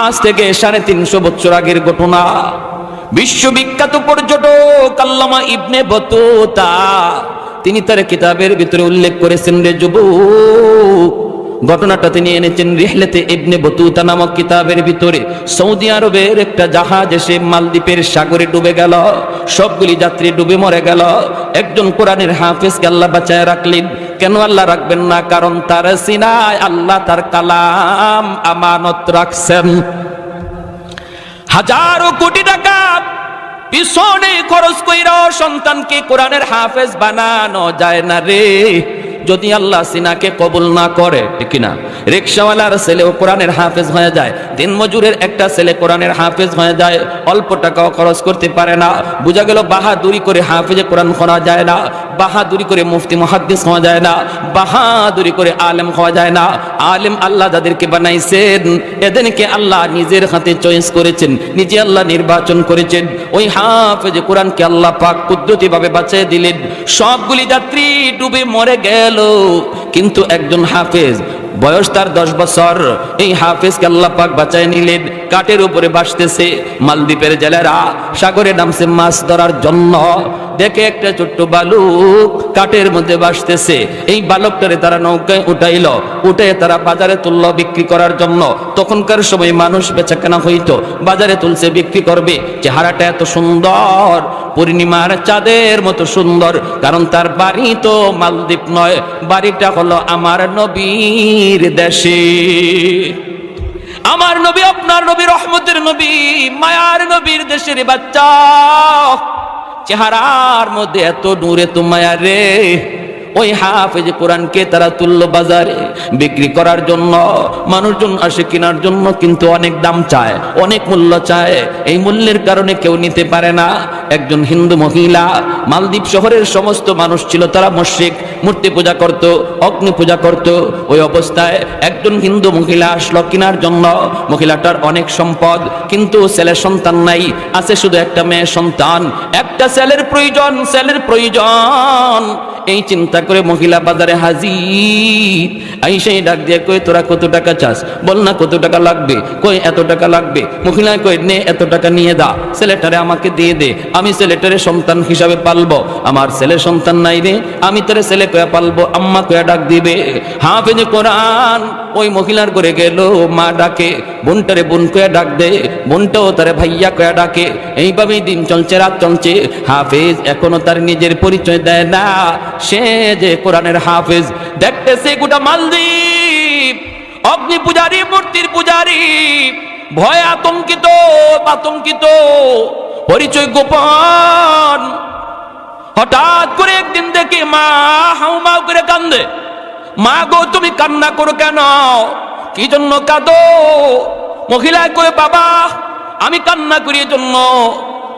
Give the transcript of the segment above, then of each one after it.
আজ থেকে সাড়ে তিনশো বছর আগের ঘটনা। বিশ্ববিখ্যাত পর্যটক আল্লামা ইবনে বতুতা, তিনি তার কিতাবের ভিতরে উল্লেখ করেছেন রে যুবক, ঘটনাটা তিনি এনেছেন রিহলেতে ইবনে বতুতা নামক কিতাবের ভিতরে। সৌদি আরবের একটা জাহাজ এসে মালদ্বীপের সাগরে ডুবে গেল, সবগুলি যাত্রী ডুবে মরে গেল। একজন কোরআনের হাফেজকে আল্লাহ বাঁচায় রাখলেন। কেন আল্লাহ রাখবেন না? কারণ তার সিনায় আল্লাহ তার কালাম আমানত রাখছেন। হাজারো কোটি টাকা পিছনে খরচ কইরা সন্তানকে কোরআনের হাফেজ বানানো যায় না রে। যদি আল্লাহ সিনাকে কবুল না করে, ঠিক না রিক্সাওয়ালার ছেলেও কোরআনের হাফেজ হয়ে যায় দিন মজুরের একটা ছেলে কোরআনের হাফেজ হয়ে যায়, অল্প টাকাও খরচ করতে পারে না, বোঝা গেল বাহাদুরি করে হাফেজে কোরআন করা যায় না, বাহাদুরি করে মুফতি মহাদ্দিস হওয়া যায় না, বাহাদুরি করে আলেম হওয়া যায় না, আলেম আল্লাহ যাদেরকে বানাইছেন, এদেরকে আল্লাহ নিজের হাতে চয়েস করেছেন, নিজে আল্লাহ নির্বাচন করেছেন, ওই হাফেজ কোরআনকে আল্লাহ পাক কুদরতি ভাবে বাঁচিয়ে দিলেন, সবগুলি যাত্রী ডুবে মরে গেল কিন্তু একজন হাফেজ বয়স তার দশ বছর। এই হাফেজকে আল্লাহ পাক বাঁচায় নিলেন। কাঠের উপরে বাসতেছে মালদ্বীপের জেলেরা। সাগরে নামছে মাছ ধরার জন্য। দেখে একটা ছোট্ট বালুক কাঠের মধ্যে বাসতেছে এই বালকটারে তারা নৌকায় উঠাইল। উঠে তারা বাজারে তুলল বিক্রি করার জন্য। তখনকার সময় মানুষ বেচা কেনা হইতো। বাজারে তুলছে, বিক্রি করবে। চেহারাটা এত সুন্দর। পূর্ণিমার চাঁদের মতো সুন্দর। কারণ তার বাড়ি তো মালদ্বীপ নয়। বাড়িটা হলো আমার নবীর দেশে। আমার নবী, আপনার নবী, রহমতের নবী, মায়ার নবীর দেশের বাচ্চা। চেহারার মধ্যে এত নূরে তো মায়া রে। ওই হাফেজ কোরআনকে তারা তুললো বাজারে, বিক্রি করার জন্য, মানুষজন আসে কেনার জন্য, কিন্তু অনেক দাম চায়, অনেক মূল্য চায়। এই মূল্যের কারণে কেউ নিতে পারে না। একজন হিন্দু মহিলা, মালদ্বীপ শহরের সমস্ত মানুষ ছিল, তারা মস্যিক মূর্তি পূজা করত, অগ্নি পূজা করত। ওই অবস্থায় একজন হিন্দু মহিলা আসলো কেনার জন্য। মহিলাটার অনেক সম্পদ, কিন্তু ছেলের সন্তান নাই, আছে শুধু একটা মেয়ে সন্তান। একটা ছেলের প্রয়োজন ছেলের প্রয়োজন। এই চিন্তা করে মহিলা বাজারে হাজির। আইসাই ডাক দিয়ে কই, তোরা কত টাকা চাস? বল না, কত টাকা লাগবে? কই, এত টাকা লাগবে? মহিলা কই, নে, এত টাকা নিয়ে দা। ছেলেটারে আমাকে দিয়ে দে। আমি ছেলেটারে সন্তান হিসাবে পালবো। আমার ছেলে সন্তান নাই রে। আমি তোরে ছেলে কয়া পালবো। আম্মা কয়া ডাক দিবে। হাফেজ কোরআন। ওই মহিলার করে গেল, মা ডাকে। বোনটারে বোন কয়া ডাক দে। বোনটাও তারে ভাইয়া কয়া ডাকে। এইভাবেই দিন চলছে, রাত চলছে। হাফেজ এখনও তার নিজের পরিচয় দেয় না। সে যে কোরআনের হাফেজ, দেখতেছে গোটা মালদ্বীপ অগ্নি পূজারি, মূর্তির পূজারি, ভয় আতঙ্কিত আতঙ্কিত, পরিচয় গোপন। হঠাৎ করে একদিন দেখে মা হাউমাউ করে কান্দে। মা গো, তুমি কান্না করো কেন? কি জন্য কাঁদো? মহিলা কয়ে, বাবা, আমি কান্না করি জন্য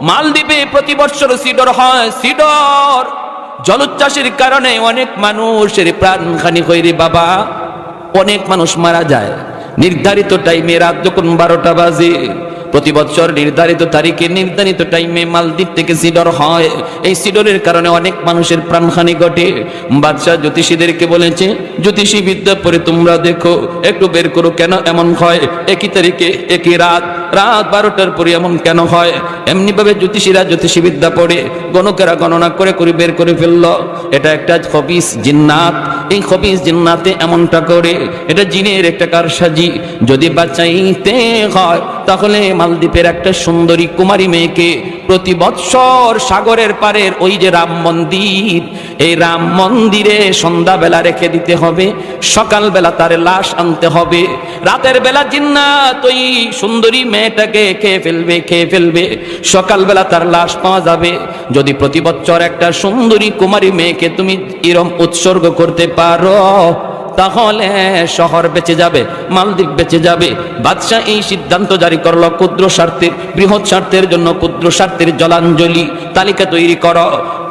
মালদ্বীপে প্রতি বছর সিডর হয়, সিডর। জলোচ্ছ্বাসের কারণে অনেক মানুষের প্রাণহানি হয় বাবা। অনেক মানুষ মারা যায়। নির্ধারিত টাইমে রাত যখন বারোটা বাজে, প্রতি বছর নির্ধারিত তারিখে নির্ধারিত টাইমে মালদ্বীপ থেকে সিডর হয়। এই সিডরের কারণে অনেক মানুষের প্রাণহানি ঘটে। বাদশাহ জ্যোতিষীদেরকে বলেছে জ্যোতিষী বিদ্যা পরে তোমরা দেখো, একটু বের করো কেন এমন হয়? একই তারিখে, একই রাত রাত বারোটার পরে এমন কেন হয়? এমনি ভাবে জ্যোতিষীরা জ্যোতিষী বিদ্যা পড়ে, গণকেরা গণনা করে করে বের করে ফেলল। এটা একটা খবিস জিন্নাত। এই খবিস জিন্নাতে এমনটা করে, এটা জিনের একটা কারসাজি। যদি বাঁচাইতে হয়, তাহলে মালদ্বীপের একটা সুন্দরী কুমারী মেয়েকে প্রতি বৎসর সাগরের পারের ওই যে রাম মন্দির, এই রাম মন্দিরে সন্ধ্যাবেলা রেখে দিতে হবে, সকালবেলা তার লাশ আনতে হবে। রাতের বেলা জিন্নাত ওই সুন্দরী মেয়েটাকে খেয়ে ফেলবে খেয়ে ফেলবে। সকালবেলা তার লাশ পাওয়া যাবে। যদি প্রতি বছর একটা সুন্দরী কুমারী মেয়েকে তুমি এরম উৎসর্গ করতে পারো, তাহলে শহর বেঁচে যাবে, মালদ্বীপ বেঁচে যাবে। বাদশাহ এই সিদ্ধান্ত জারি করল, ক্ষুদ্র স্বার্থের, বৃহৎ স্বার্থের জন্য ক্ষুদ্র স্বার্থের জলাঞ্জলি তালিকা তৈরি করো।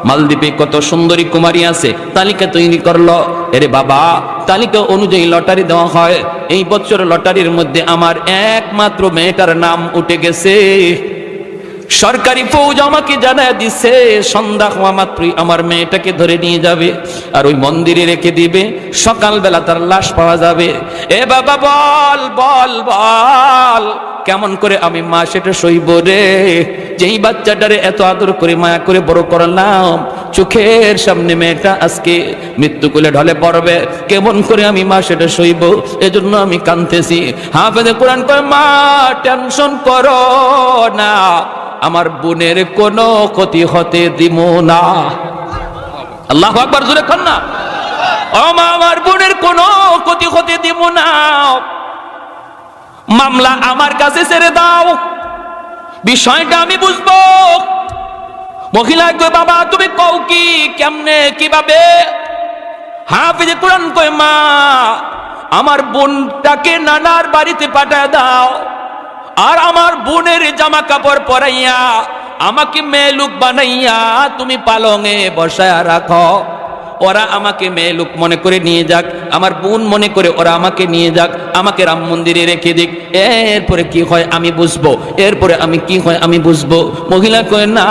মালদ্বীপে কত সুন্দরী কুমারী আছে, তালিকা তৈরি করল। এরে বাবা, তালিকা অনুযায়ী লটারি দেওয়া হয়। এই বছর লটারির মধ্যে আমার একমাত্র মেয়েটার নাম উঠে গেছে। সরকারি ফৌজ আমাকে জানায় দিছে, সন্ধ্যা হওয়া মাত্রই আমার মেয়েটাকে ধরে নিয়ে যাবে আর ওই মন্দিরে রেখে দিবে। সকালবেলা তার লাশ পাওয়া যাবে। এ বাবা, বল বল বল, কেমন করে আমি মা সেটা সইব রে? যেই বাচ্চাটারে এত আদর করে, মায়া করে বড় করলাম, চোখের সামনে মেয়েটা আজকে মৃত্যু কোলে ঢলে পড়বে। কেমন করে আমি মা সেটা সইব? এজন্য আমি কানতেছি হাফেজে কোরআন কয়, মা, টেনশন করো না, আমার বোনের কোনো ক্ষতি হতে দিব না। আল্লাহ আকবার, জোরে কর না। আমার বোনের কোনো ক্ষতি হতে দিব না। মামলা আমার কাছে ছেড়ে দাও। বিষয়টা আমি বুঝব। মহিলা কই বাবা, তুমি কও কি? কেমনে, কীভাবে? হাফিজে কোরআন কই মা, আমার বোনটাকে নানার বাড়িতে পাঠায় দাও আর আমার বোনের জামা কাপড় পরাইয়া আমাকে মেলুক বানাইয়া তুমি পালঙে বসায় রাখো। ওরা আমাকে মেয়ে লোক মনে করে নিয়ে যাক। আমার বোন মনে করে ওরা আমাকে নিয়ে যাক, আমাকে রাম মন্দিরে রেখে দিক। এরপরে কি হয় আমি বুঝব, এরপরে আমি কি হয় আমি বুঝব। মহিলা কয়, না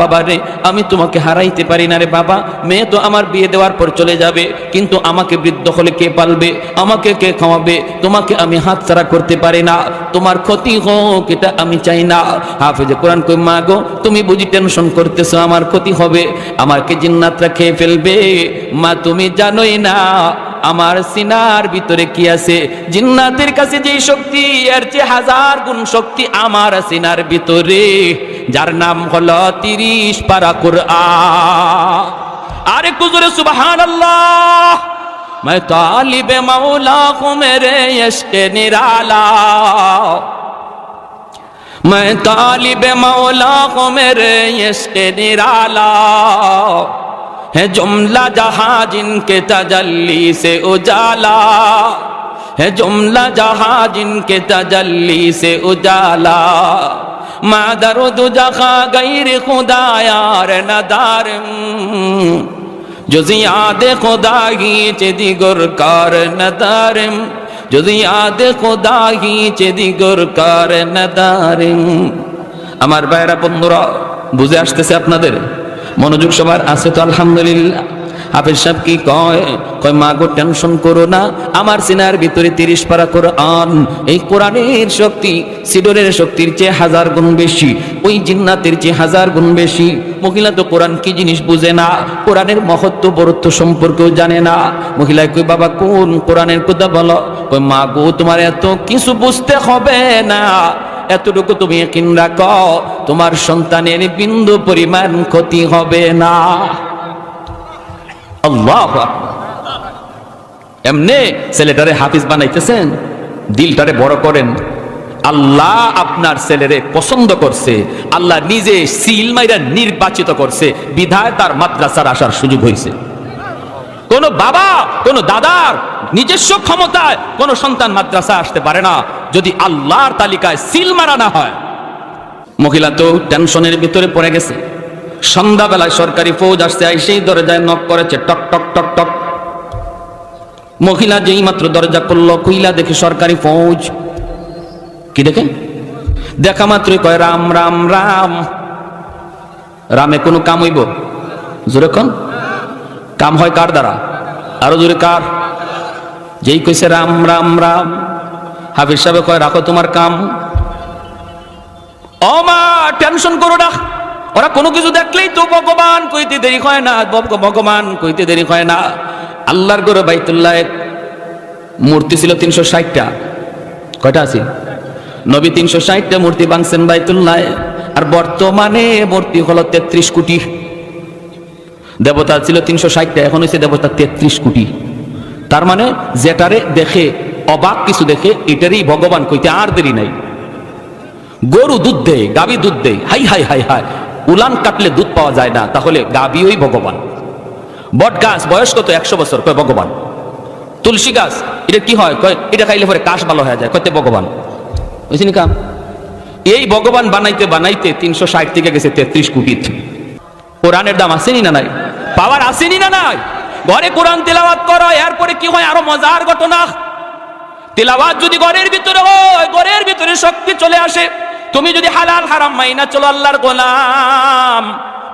বাবা রে, আমি তোমাকে হারাইতে পারি না রে বাবা। মেয়ে তো আমার বিয়ে দেওয়ার পর চলে যাবে, কিন্তু আমাকে বৃদ্ধ হলে কে পালবে? আমাকে কে খাওয়াবে? তোমাকে আমি হাত ছাড়া করতে পারি না। তোমার ক্ষতি হোক, এটা আমি চাই না। হাফেজে কোরআন কই মা গো, তুমি বুঝি টেনশন করতেছো, আমার ক্ষতি হবে। আমাকে জিন্নাতরা খেয়ে ফেলবে। মা, তুমি জানোই না আমার সিনার ভিতরে কি আছে জিন্নাতের কাছে যে শক্তি এর যে হাজার গুণ শক্তি আমার সিনার ভিতরে যার নাম হলো তিরিশ পারা কুরআন আরে কুজুরে সুবহান আল্লাহ मैं तालिब मौला हूँ मेरे यश्क निराला मैं तालिब मौला हूँ मेरे यश्क निराला ہے جملہ جہاں جن کے تجلی سے اجالا ہے جملہ جہاں جن کے تجلی سے اجالا مادر دو جخا غیر خدا یار ندارم যদি আদে খোদা গিয়েছে দিগর কার নদারিম যদি আদে খোদা গিয়েছে দিগর কার নদারিম আমার বাইরা বন্ধুরা বুঝে আসতেছে আপনাদের মনোযোগ সবার আছে তো আলহামদুলিল্লাহ। হাফিজ সাহেব কি কয়? কয়, মা গো, টেনশন করো না। আমার সিনার ভিতরে তিরিশ পারা কোরআন। এই কোরআনের শক্তি, সিডরের শক্তির চেয়ে হাজার গুণ বেশি। ওই জিন্নাতের চেয়ে হাজার গুণ বেশি। মহিলা তো কোরআন কি জিনিস বুঝে না? কোরআনের মহত্ব, বরত্ব সম্পর্কেও জানে না। মহিলায় কই বাবা, কোন কোরআনের কথা বলো? কই মা গো, তোমার এত কিছু বুঝতে হবে না। এতটুকু তুমি কিন রাখো, তোমার সন্তানের বিন্দু পরিমাণ ক্ষতি হবে না। আল্লাহ ছেলেটারে হাফিজ বানাইতেছেন, দিলটারে বড় করেন। আল্লাহ আপনার ছেলেরে পছন্দ করছে, আল্লাহ নিজে সিল মাইরা নির্বাচিত করছে, বিধায় তার মাদ্রাসার আসার সুযোগ হয়েছে কোন বাবা, কোন দাদার নিজস্ব ক্ষমতায় কোন সন্তান মাদ্রাসা আসতে পারে না যদি আল্লাহর তালিকায় সিল মারা না হয়। মহিলা তো টেনশনের ভিতরে পড়ে গেছে। সন্ধ্যাবেলায় সরকারি ফৌজ আসছে সেই দরজায় নক করেছে, টক টক টক টক। মহিলা যেই মাত্র দরজা করল কইলা দেখে সরকারি ফৌজ। কি দেখে? দেখা মাত্রই কয়, রাম রাম রাম। রামে কোনো কাম হইব? জোরে কন। কাম হয় কার দ্বারা? আরও জোরে কার? যেই কইছে, রাম রাম রাম। হাফিজ সাহেব কয়, রাখো তোমার কাম। ও মা, টেনশন করো না। ওরা কোনো কিছু দেখলেই তো ভগবান কইতে দেরি হয় না, ভগ- ভগবান কইতে দেরি হয় না। আল্লাহর গরু বাইতুল্লাহ মূর্তি ছিল তিনশো ষাটটা। কয়টা আছে? নবী তিনশো ষাটটা মূর্তি বাংছেন বাইতুল্লাহ। আর বর্তমানে মূর্তি হলো তেত্রিশ কোটি। দেবতা ছিল তিনশো ষাটটা, এখন হয়েছে দেবতা তেত্রিশ কোটি। তার মানে যেটারে দেখে অবাক কিছু দেখে এটারই ভগবান কইতে আর দেরি নাই। গরু দুধ দেয়, গাবি দুধ দেয়, হাই হাই হাই হাই, উলান কাটলে দুধ পাওয়া যায় না, তাহলে গাবি ওই ভগবান। বট গাছ বয়স কত? একশো বছর, কয় ভগবান। তুলসী গাছ, এটা কি হয়? কয়, এটা খাইলে পরে কাশ ভালো হয়ে যায় কয়তে ভগবান। বুঝছিনি কাম? এই ভগবান বানাইতে বানাইতে তিনশো ষাট থেকে গেছে তেত্রিশ কোটি। কোরআনের দাম আসেনি না নাই? পাওয়ার আসেনি না নাই? ঘরে কোরআন তেলাওয়াত করো, এরপরে কি হয়? আরও মজার ঘটনা। তেলাওয়াত যদি ঘরের ভিতরে হয়, ঘরের ভিতরে শক্তি চলে আসে। তুমি যদি হালাল হারাম মাইনা চলো আল্লাহর গোলাম।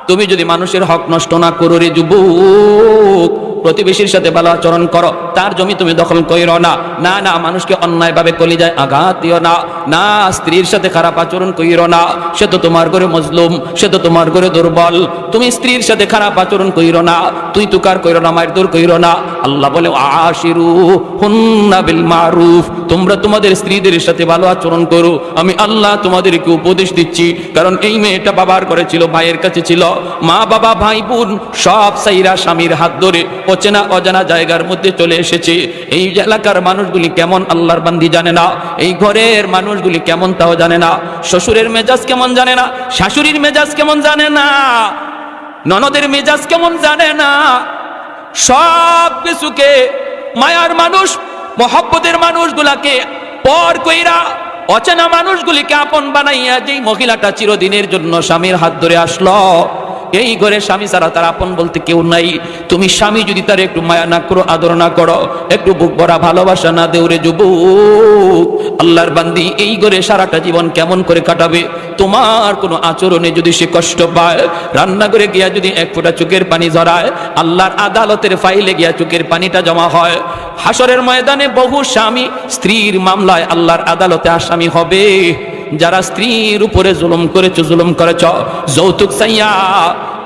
তুমি যদি মানুষের হক নষ্ট না করো রে যুবক প্রতিবেশীর সাথে ভালো আচরণ করো। তার জমি তুমি দখল কইরো না। না না, মানুষকে অন্যায়ভাবে কলিজায় আঘাত দিও না। না, স্ত্রীর সাথে খারাপ আচরণ কইরো না। সে তো তোমার ঘরে মজলুম, সে তো তোমার ঘরে দুর্বল। তুমি স্ত্রীর সাথে খারাপ আচরণ কইরো না। তুই তুকার কইরো না, মায়ের দূর কইরো না। আল্লাহ বলে, আশিরু হুন্না বিল মারুফ। তোমরা তোমাদের স্ত্রীদের সাথে ভালো আচরণ করো। আমি আল্লাহ তোমাদেরকে উপদেশ দিচ্ছি। কারণ এই মেয়েটা বাবার করেছিল ভাইয়ের কাছে ছিল। মা বাবা ভাই বোন সব সাইরা স্বামীর হাত ধরে অচেনা অজানা জায়গার মধ্যে চলে এসেছে। এই এলাকার মানুষগুলি কেমন, আল্লাহর বান্দি জানে না। এই ঘরের মানুষগুলি কেমন, তাও জানে না। শ্বশুরের মেজাজ কেমন জানে না, শাশুড়ির মেজাজ কেমন জানে না, ননদের মেজাজ কেমন জানে না। সব কিছুকে মায়ার মানুষ, মহব্বতের মানুষগুলাকে পর কইরা অচেনা মানুষগুলিকে আপন বানাইয়া যেই মহিলাটা চিরদিনের জন্য স্বামীর হাত ধরে আসলো। এই ঘরে স্বামী ছাড়া তার আপন বলতে কেউ নাই। তুমি স্বামী যদি তার একটু মায়া না করো, আদর না করো, একটু বুক ভরা ভালোবাসা না দেউরে যুবক। আল্লাহর বান্দি এই ঘরে সারাটা জীবন কেমন করে কাটাবে? তোমার কোনো আচরণে যদি সে কষ্ট পায়, রান্নাঘরে গিয়া যদি এক ফোঁটা চোখের পানি ঝরায়, আল্লাহর আদালতের ফাইলে গিয়া চোখের পানিটা জমা হয়। হাসরের ময়দানে বহু স্বামী স্ত্রীর মামলায় আল্লাহর আদালতে আসামি হবে। যারা স্ত্রীর উপরে জুলুম করেছ জুলুম করেছ, যৌতুক চাইয়া,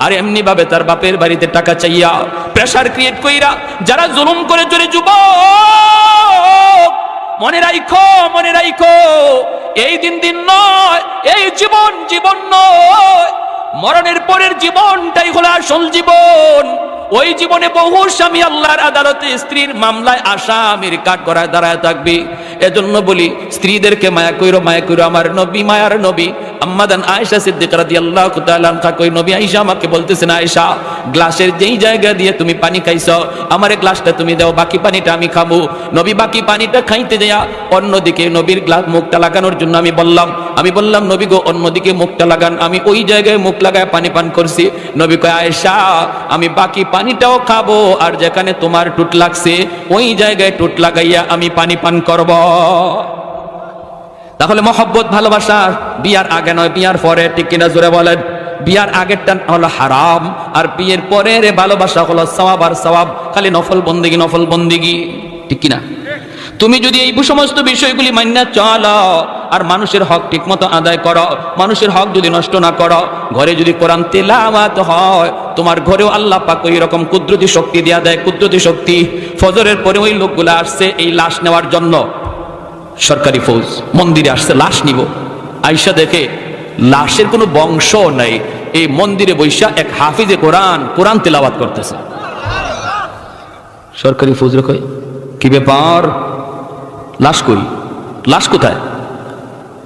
আর এমনি ভাবে তার বাপের বাড়িতে টাকা চাইয়া প্রেসার ক্রিয়েট কইরা যারা জুলুম করে চলে যুব মনে রাইখো মনে রাইখো, এই দিন দিন নয়, এই জীবন জীবন নয়, মরণের পরের জীবনটাই হলো আসল জীবন। ওই জীবনে বহু স্বামী আল্লাহর আদালতে স্ত্রীর মামলায় আসামির কাঠ করায় দাঁড়ায় থাকবি। এজন্য বলি, স্ত্রীদেরকে মায়া কইরো মায়া কইরো, আমার নবী, মায়ার নবী। আম্মাদান আয়েশা সিদ্দিক রাদিয়াল্লাহু তাআলা আনহা কই, নবী আয়েশা আমাকে বলতেছেন, আয়েশা, গ্লাসের যেই জায়গা দিয়ে তুমি পানি খাইছো, আমারে গ্লাসটা তুমি দাও, বাকি পানিটা আমি খাব নবী বাকি পানিটা খাইতে যায়া অন্যদিকে নবীর গ্লাস মুখটা লাগানোর জন্য আমি বললাম আমি বললাম, নবী গো, অন্যদিকে মুখটা লাগান, আমি ওই জায়গায় মুখ লাগায় পানি পান করছি। নবী কয়, আয়েশা, আমি বাকি পানিটাও খাব, আর যেখানে তোমার টুট লাগছে, ওই জায়গায় টুট লাগাইয়া আমি পানি পান করব। তাহলে মহব্বত, ভালোবাসা, বিয়ার আগে নয়, বিয়ার পরে, ঠিক কিনা জোরে বলেন? বিয়ার আগেরটা হলো হারাম, আর বিয়ের পরের ভালোবাসা হলো সওয়াব আর সওয়াব, খালি নফল বন্দিগি নফল বন্দিগি, ঠিক কিনা? তুমি যদি এই সমস্ত বিষয়গুলি মান্য চলো আর মানুষের হক ঠিকমতো আদায় করো, মানুষের হক যদি নষ্ট না করো, ঘরে যদি কোরআন তেলাওয়াত হয়, তোমার ঘরেও আল্লাহ পাক ওই রকম কুদরতি শক্তি দেয়া দেয়, কুদরতি শক্তি। ফজরের পরে ওই লোকগুলো আসছে এই লাশ নেওয়ার জন্য। সরকারি ফৌজ মন্দিরে আসছে লাশ নিব। আইসা দেখে লাশের কোনো বংশ নাই। এই মন্দিরে বৈশা এক হাফিজে কোরআন কোরআন তেলাওয়াত করতেছে। সরকারি ফৌজ রেখে কি ব্যাপার? লাশ কই? লাশ কোথায়?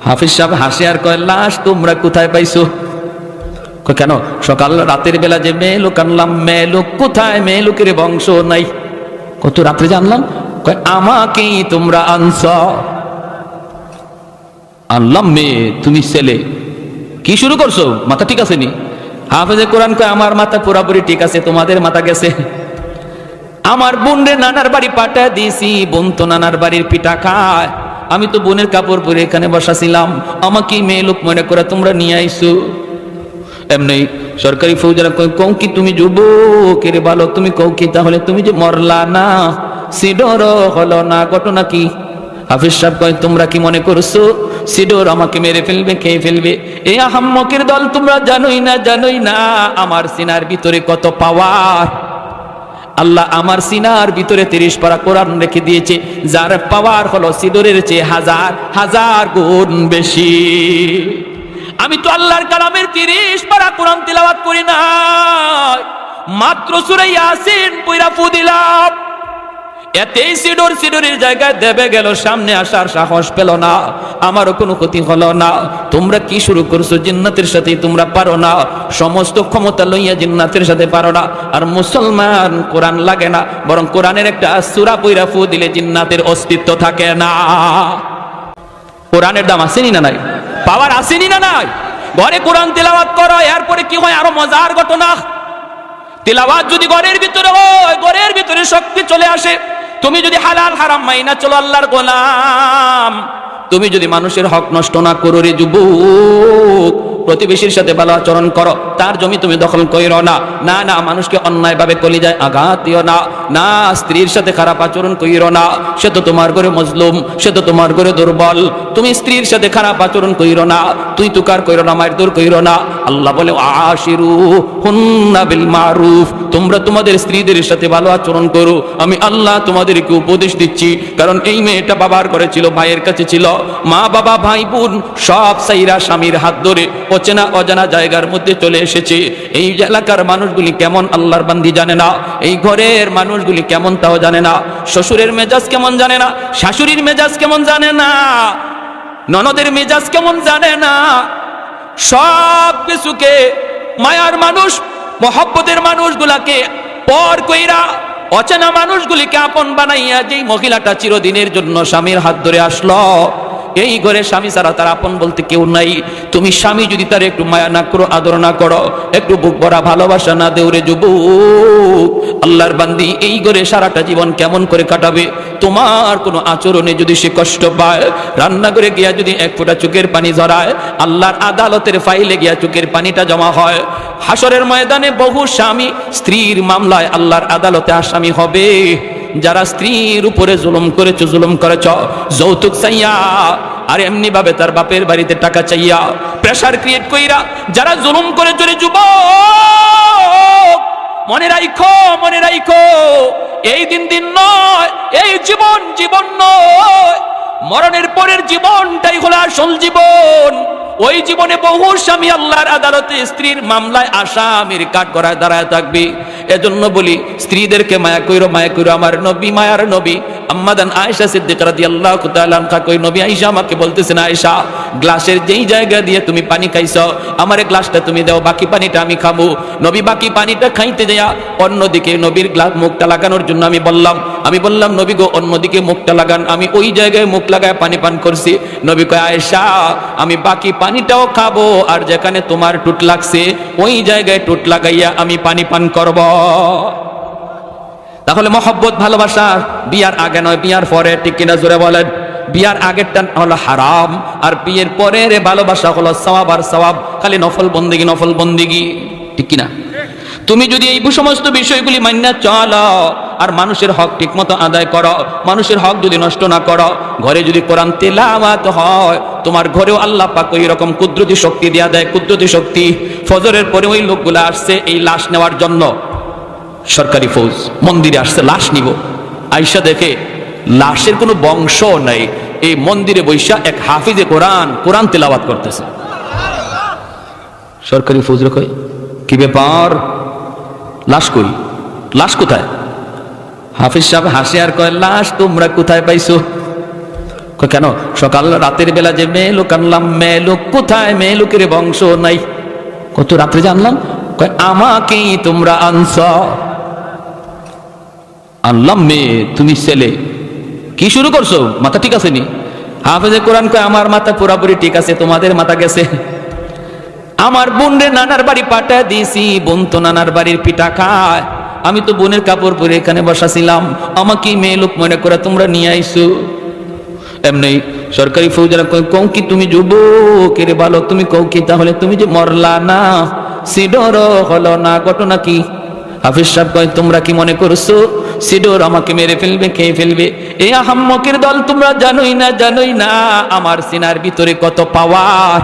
হাফিজ সাহেব হাসে আর কয় লাশ তোমরা কোথায় পাইছো? কয়, কেন? সকাল রাতের বেলা যে মেয়ে লোক আনলাম মেয়ে লোক কোথায়? মেয়ে লোকের বংশ নাই। কত রাত্রে জানলাম? কয় আমাকেই তোমরা আনছ। আনলাম মেয়ে তুমি ছেলে। কি শুরু করছ? মাথা ঠিক আছে নি? হাফেজে কোরআন কয়, আমার মাথা পুরাপুরি ঠিক আছে, তোমাদের মাথা গেছে। আমার বোনের নানার বাড়ি পাঠা দিয়েছি, বোন তো নানার বাড়ির পিঠা খায়। আমি তো বোনের কাপড় পরে এখানে বসাছিলাম। আমাকে মেয়ে লোক মনে করে তোমরা নিয়ে আইসো এমনি সরকারি ফৌজারা কৌ কি তুমি যুবক? রে ভালো তুমি কৌ কি? তাহলে তুমি যে মরলা না? সিডর হলো না, ঘটনা কি? হাফিজ সাহেব কয়, তোমরা কি মনে করছ সিডোর আমাকে মেরে ফেলবে, খেয়ে ফেলবে। এই আহাম্মকের দল তোমরা জানোই না জানোই না, আমার সিনার ভিতরে কত পাওয়ার আল্লাহ আমার সিনার ভিতরে তিরিশ পারা কোরআন রেখে দিয়েছে, যার পাওয়ার হলো সিডোরের চেয়ে হাজার হাজার গুণ বেশি। আমি তো আল্লাহর কালামের তিরিশ পারা কোরআন তিলাওয়াত করি না মাত্র সুরে ইয়াসিন পুইরা ফু দিলাম। এতেই সিডোর সিডোরের জায়গায় দেবে গেল, সামনে আসার সাহস পেল না। আমারও কোনো ক্ষতি হলো না। তোমরা কি শুরু করছ জিন্নাতের সাথে তোমরা পারো না। সমস্ত ক্ষমতা লইয়া জিন্নাতের সাথে পারো না। আর মুসলমান কোরআন লাগে না, বরং কোরআনের একটা সুরা পইরা ফু দিলে জিন্নাতের অস্তিত্ব থাকে না। কোরআনের দাম আসেনি না নাই? পাওয়ার আসেনি না নাই? ঘরে কোরআন তেলাওয়াত করো, এরপরে কি হয়? আরও মজার ঘটনা। তেলাওয়াত যদি ঘরের ভিতরে হয়, ঘরের ভিতরে শক্তি চলে আসে। তুমি যদি হালাল হারাম মাইনা চলো আল্লাহর গোলাম, তুমি যদি মানুষের হক নষ্ট না করো রে যুবক প্রতিবেশীর সাথে ভালো আচরণ করো। তার জমি তুমি দখল কইরো না। না না, মানুষকে অন্যায়ভাবে কলিজায় আঘাত দিও না। না, স্ত্রীর সাথে খারাপ আচরণ কইরো না। সে তো তোমার ঘরে মজলুম, সে তো তোমার ঘরে দুর্বল। তুমি স্ত্রীর সাথে খারাপ আচরণ কইরো না। তুই তুকার কইরো না, মায়ের দূর কইরো না। আল্লাহ বলে, আশিরু হুন্না বিল মারুফ। তোমরা তোমাদের স্ত্রীদের সাথে ভালো আচরণ করো। আমি আল্লাহ তোমাদেরকে উপদেশ দিচ্ছি। কারণ এই মেয়েটা বাবার ঘরে ছিল, ভাইয়ের কাছে ছিল। মা বাবা ভাই বোন সব সাইরা স্বামীর হাত ধরে অচেনা অজানা জায়গার মধ্যে চলে এসেছে। এই এলাকার মানুষগুলি কেমন আল্লাহর বান্দি জানে না? এই ঘরের মানুষগুলি কেমন তাও জানে না? শ্বশুরের মেজাজ কেমন জানে না? শাশুড়ির মেজাজ কেমন জানে না? ননদের মেজাজ কেমন জানে না? সব কিছুকে মায়ার মানুষ, মহব্বতের মানুষগুলাকে পর কইরা অচেনা মানুষগুলিকে আপন বানাইয়া যেই মহিলাটা চিরদিনের জন্য স্বামীর হাত ধরে আসলো এই ঘরে স্বামী ছাড়া তার আপন বলতে কেউ নাই। তুমি স্বামী যদি তার একটু মায়া না করো, আদর না করো, একটু বুক ভরা ভালোবাসা না দেউরে যুব আল্লাহর বান্দি এই ঘরে সারাটা জীবন কেমন করে কাটাবে? তোমার কোনো আচরণে যদি সে কষ্ট পায়, রান্নাঘরে গিয়া যদি এক ফোঁটা চোখের পানি ঝরায়, আল্লাহর আদালতের ফাইলে গিয়া চোখের পানিটা জমা হয়। হাসরের ময়দানে বহু স্বামী স্ত্রীর মামলায় আল্লাহর আদালতে আসামি হবে। যারা স্ত্রীর উপরে জুলুম করেছ জুলুম করেছ, যৌতুক চাইয়া, আর এমনি ভাবে তার বাপের বাড়িতে টাকা চাইয়া প্রেসার ক্রিয়েট কইরা যারা জুলুম করে চলে যুব মনে রাইখো মনে রাইখো, এই দিন দিন নয়, এই জীবন জীবন নয়, মরণের পরের জীবনটাই হলো আসল জীবন। ওই জীবনে বহু স্বামী আল্লাহর আদালতে স্ত্রীর মামলায় আসামির কাঠ করায় দাঁড়ায় থাকবে। এজন্য বলি স্ত্রীদেরকে মায়া কইরো মায়া কইরো আমার নবী মায়ার নবী। আম্মাদান আয়েশা সিদ্দিক রাদিয়াল্লাহু তাআলা আনহা কই গ্লাসের যেই দিয়ে তুমি পানি আমারে গ্লাসটা তুমি দাও, বাকি পানিটা আমি খাব নবী বাকি পানিটা খাইতে অন্যদিকে নবীর গ্লাস মুখটা লাগানোর জন্য আমি বললাম আমি বললাম, নবী গো, অন্যদিকে মুখটা লাগান, আমি ওই জায়গায় মুখ লাগায় পানি পান করছি। নবী কয়, আয়েশা, আমি বাকি পানিটাও খাব, আর যেখানে তোমার টুট লাগছে, ওই জায়গায় টুট লাগাইয়া আমি পানি পান করব। তাহলে মহব্বত, ভালোবাসা, বিয়ার আগে নয়, বিয়ার পরে, ঠিক কিনা জোরে বলেন? বিয়ার আগেরটা হলো হারাম, আর বিয়ের পরের ভালোবাসা হলো সওয়াব, আর সওয়াব খালি নফল বন্দিগি নফল বন্দিগি ঠিক কিনা? তুমি যদি এই সমস্ত বিষয়গুলি মান্য চলো, আর মানুষের হক ঠিকমতো আদায় করো, মানুষের হক যদি নষ্ট না করো, ঘরে যদি কোরআন তেলাওয়াত হয়, তোমার ঘরেও আল্লাহ পাক ওই রকম কুদরতি শক্তি দেয়া দেয়, কুদরতি শক্তি। ফজরের পরে ওই লোকগুলো আসছে এই লাশ নেওয়ার জন্য। সরকারি ফৌজ, মন্দিরে আসছে, লাশ নিব। আইসা দেখে লাশের কোনো বংশ নাই। এই মন্দিরে বৈশা এক হাফিজে কোরআন কোরআন তেলাওয়াত করতেছে। সরকারি ফৌজ কই কি ব্যাপার? লাশ কই? লাশ কোথায়? হাফিজ সাহেব হাসি আর কয়, লাশ তোমরা কোথায় পাইছো? কয়, কেন? সকাল রাতের বেলা যে মেয়ে লোক আনলাম মেয়ে লোক কোথায়? মেয়ে লোকের বংশ নাই। কত রাত্রে জানলাম, কয়, আমাকেই তোমরা আনছ। আনলাম মেয়ে তুমি ছেলে। কি শুরু করছ? মাথা ঠিক আছে নি? হাফেজে কোরআন কয়, আমার মাথা পুরাপুরি ঠিক আছে, তোমাদের মাথা গেছে। আমার বোন রে নানার বাড়ি পাঠায় দিয়েছি, বোন তো নানার বাড়ির পিঠা খায়। আমি তো বোনের কাপড় পরে এখানে বসাছিলাম। আমাকে মেয়ে লোক মনে করে তোমরা নিয়ে আইসো এমনি সরকারি ফৌজারা কৌ কি তুমি যুবক? রে বালক তুমি কৌ কি? তাহলে তুমি যে মরলা না? সিডর হলো না, ঘটনা কি? হাফিজ সাহেব কয়, তোমরা কি মনে করছ সিডোর আমাকে মেরে ফেলবে, খেয়ে ফেলবে। এ আহাম্মকের দল তোমরা জানোই না জানোই না, আমার সিনার ভিতরে কত পাওয়ার।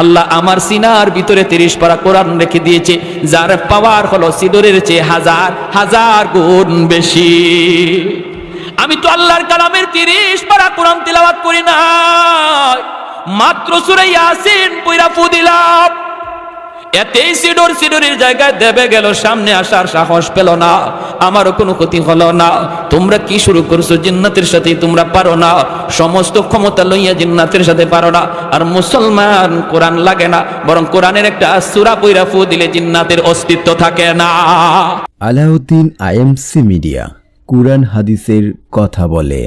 আল্লাহ আমার সিনার ভিতরে তিরিশ পারা কোরআন রেখে দিয়েছে, যার পাওয়ার হলো সিদরের চেয়ে হাজার হাজার গুণ বেশি। আমি তো আল্লাহর কালামের তিরিশ পারা কোরআন তিলাওয়াত করি না মাত্র সুরাই আসিন পুইরা ফু দিলাম। এতেই সিডোর সিডোরের জায়গায় দেবে গেল, সামনে আসার সাহস পেল না। আমারও কোনো ক্ষতি হলো না। তোমরা কি শুরু করছ? জিন্নাতের সাথে তোমরা পারো না। সমস্ত ক্ষমতা লইয়া জিন্নাতের সাথে পারো না। আর মুসলমান কোরআন লাগে না, বরং কোরআনের একটা সুরা পইরা ফু দিলে জিন্নাতের অস্তিত্ব থাকে না। আলাউদ্দিন আইএমসি মিডিয়া, কুরআন হাদিসের কথা বলে।